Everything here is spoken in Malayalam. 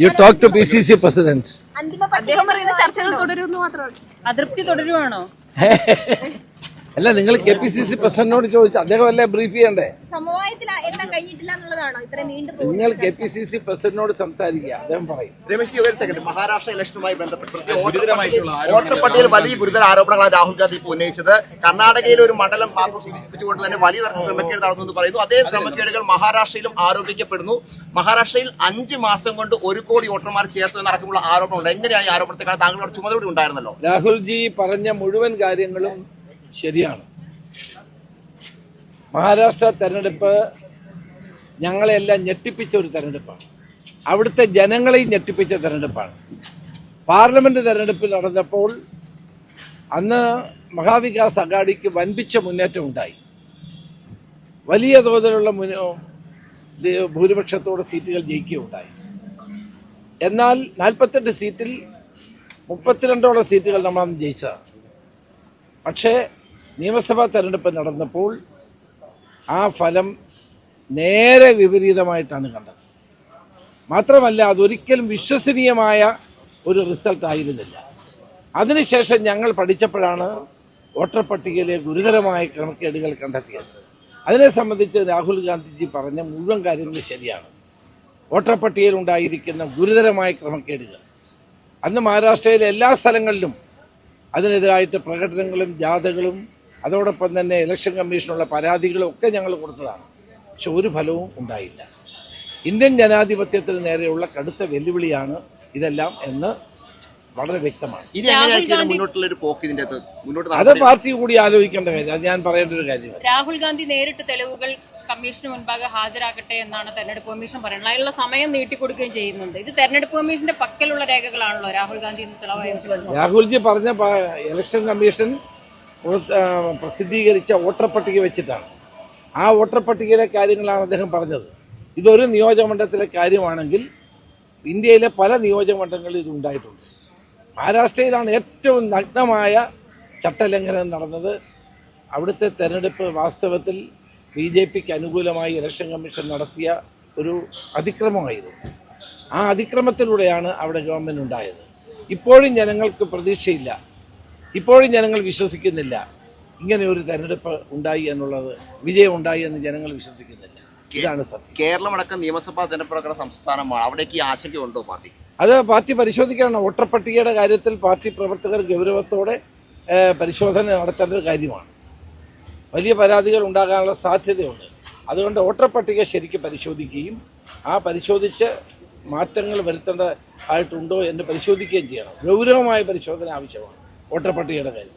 You talk to P C C president അദ്ദേഹം പറയുന്ന ചർച്ചകൾ തുടരുമെന്ന് മാത്രമാണ് അതൃപ്തി തുടരുവാണോ? അല്ല നിങ്ങൾ കെ പി സി സി പ്രസിഡന്റിനോട് ചോദിച്ചു അദ്ദേഹം അല്ലേ ബ്രീഫ് ചെയ്യണ്ടേ? സമവായത്തിൽ എന്താ കഴിഞ്ഞിട്ടില്ല എന്നുള്ളതാണോ? ഇത്രയും നീണ്ടു നിങ്ങൾ കെ പി സി സി പ്രസിഡന്റിനോട് സംസാരിക്കുക അദ്ദേഹം പറയും. രമേശ് ഒരു സെക്കൻഡ് മഹാരാഷ്ട്ര ഇലക്ഷനുമായി ബന്ധപ്പെട്ട് വോട്ടർ പട്ടികയിൽ- വലിയ ഗുരുതര ആരോപണങ്ങളാണ് രാഹുൽ ഗാന്ധി ഇപ്പോൾ ഉന്നയിച്ചത്. കർണാടകയിലെ ഒരു മണ്ഡലം പാർട്ടി സൂചിപ്പിച്ചുകൊണ്ട് തന്നെ വലിയ ക്രമക്കേട് നടന്നു എന്ന് പറയുന്നു. അതേ ക്രമക്കേടുകൾ മഹാരാഷ്ട്രയിലും ആരോപിക്കപ്പെടുന്നു. മഹാരാഷ്ട്രയിൽ അഞ്ച് മാസം കൊണ്ട് ഒരു കോടി വോട്ടർമാർ ചേർത്തു എന്നടക്കമുള്ള ആരോപണമുണ്ട്. എങ്ങനെയാണ് ഈ ആരോപണത്തെക്കാൾ താങ്കളുടെ ചുമതല ഉണ്ടായിരുന്നല്ലോ? രാഹുൽജി പറഞ്ഞ മുഴുവൻ കാര്യങ്ങളും ശരിയാണ്. മഹാരാഷ്ട്ര തെരഞ്ഞെടുപ്പ് ഞങ്ങളെല്ലാം ഞെട്ടിപ്പിച്ച ഒരു തെരഞ്ഞെടുപ്പാണ്. അവിടുത്തെ ജനങ്ങളെയും ഞെട്ടിപ്പിച്ച തെരഞ്ഞെടുപ്പാണ്. പാർലമെന്റ് തെരഞ്ഞെടുപ്പിൽ നടന്നപ്പോൾ അന്ന് മഹാവികാസ് അഗാഡിക്ക് വൻപിച്ച മുന്നേറ്റം ഉണ്ടായി. വലിയ തോതിലുള്ള ഭൂരിപക്ഷത്തോടെ സീറ്റുകൾ ജയിക്കുകയുണ്ടായി. എന്നാൽ നാൽപ്പത്തെട്ട് സീറ്റിൽ മുപ്പത്തിരണ്ടോളം സീറ്റുകൾ നമ്മൾ ജയിച്ചതാണ്. പക്ഷേ നിയമസഭാ തെരഞ്ഞെടുപ്പ് നടന്നപ്പോൾ ആ ഫലം നേരെ വിപരീതമായിട്ടാണ് കണ്ടത്. മാത്രമല്ല അതൊരിക്കലും വിശ്വസനീയമായ ഒരു റിസൾട്ട് ആയിരുന്നില്ല. അതിനുശേഷം ഞങ്ങൾ പഠിച്ചപ്പോഴാണ് വോട്ടർ പട്ടികയിലെ ഗുരുതരമായ ക്രമക്കേടുകൾ കണ്ടെത്തിയത്. അതിനെ സംബന്ധിച്ച് രാഹുൽ ഗാന്ധിജി പറഞ്ഞ മുഴുവൻ കാര്യങ്ങളും ശരിയാണ്. വോട്ടർ പട്ടികയിൽ ഉണ്ടായിരിക്കുന്ന ഗുരുതരമായ ക്രമക്കേടുകൾ. അന്ന് മഹാരാഷ്ട്രയിലെ എല്ലാ സ്ഥലങ്ങളിലും അതിനെതിരായിട്ട് പ്രകടനങ്ങളും ജാഥകളും അതോടൊപ്പം തന്നെ ഇലക്ഷൻ കമ്മീഷനുള്ള പരാതികളും ഒക്കെ ഞങ്ങൾ കൊടുത്തതാണ്. പക്ഷെ ഒരു ഫലവും ഉണ്ടായില്ല. ഇന്ത്യൻ ജനാധിപത്യത്തിന് നേരെയുള്ള കടുത്ത വെല്ലുവിളിയാണ് ഇതെല്ലാം എന്ന് വളരെ വ്യക്തമാണ്. അത് പാർട്ടി കൂടി ആലോചിക്കേണ്ട കാര്യം. അത് ഞാൻ പറയേണ്ട ഒരു കാര്യമാണ് രാഹുൽ ഗാന്ധി നേരിട്ട് തെളിവുകൾ കമ്മീഷന് മുൻപാകെ ഹാജരാക്കട്ടെ എന്നാണ് തെരഞ്ഞെടുപ്പ് കമ്മീഷൻ പറയുന്നത്. അതിനുള്ള സമയം നീട്ടിക്കൊടുക്കുകയും ചെയ്യുന്നുണ്ട്. ഇത് തെരഞ്ഞെടുപ്പ് കമ്മീഷന്റെ പക്കലുള്ള രേഖകളാണല്ലോ രാഹുൽ ഗാന്ധി രാഹുൽജി പറഞ്ഞ ഇലക്ഷൻ കമ്മീഷൻ പ്രസിദ്ധീകരിച്ച വോട്ടർ പട്ടിക വെച്ചിട്ടാണ്. ആ വോട്ടർ പട്ടികയിലെ കാര്യങ്ങളാണ് അദ്ദേഹം പറഞ്ഞത്. ഇതൊരു നിയോജകമണ്ഡലത്തിലെ കാര്യമാണെങ്കിൽ ഇന്ത്യയിലെ പല നിയോജകമണ്ഡലങ്ങളിൽ ഇത് ഉണ്ടായിട്ടുണ്ട്. മഹാരാഷ്ട്രയിലാണ് ഏറ്റവും നഗ്നമായ ചട്ടലംഘനം നടന്നത്. അവിടുത്തെ തെരഞ്ഞെടുപ്പ് വാസ്തവത്തിൽ ബി ജെ പിക്ക് അനുകൂലമായി ഇലക്ഷൻ കമ്മീഷൻ നടത്തിയ ഒരു അതിക്രമമായിരുന്നു. ആ അതിക്രമത്തിലൂടെയാണ് അവിടെ ഗവൺമെന്റ് ഉണ്ടായത്. ഇപ്പോഴും ജനങ്ങൾക്ക് പ്രതീക്ഷയില്ല. ഇപ്പോഴും ജനങ്ങൾ വിശ്വസിക്കുന്നില്ല. ഇങ്ങനെ ഒരു തെരഞ്ഞെടുപ്പ് ഉണ്ടായി എന്നുള്ളത് വിജയം ഉണ്ടായി എന്ന് ജനങ്ങൾ വിശ്വസിക്കുന്നില്ല. ഇതാണ് സത്യം. കേരളമടക്കം നിയമസഭാ തെരഞ്ഞെടുപ്പ് സംസ്ഥാനമാണ്. അവിടേക്ക് ഈ ആശങ്കയുണ്ടോ പാർട്ടി? അത് പാർട്ടി പരിശോധിക്കണം. വോട്ടർ പട്ടികയുടെ കാര്യത്തിൽ പാർട്ടി പ്രവർത്തകർ ഗൗരവത്തോടെ പരിശോധന നടത്തേണ്ട ഒരു കാര്യമാണ്. വലിയ പരാതികൾ ഉണ്ടാകാനുള്ള സാധ്യതയുണ്ട്. അതുകൊണ്ട് വോട്ടർ പട്ടിക ശരിക്കും പരിശോധിക്കുകയും ആ പരിശോധിച്ച് മാറ്റങ്ങൾ വരുത്തേണ്ട ആയിട്ടുണ്ടോ എന്ന് പരിശോധിക്കുകയും ചെയ്യണം. ഗൗരവമായ പരിശോധന ആവശ്യമാണ്. വോട്ടർ പട്ടികയുടെ കാര്യം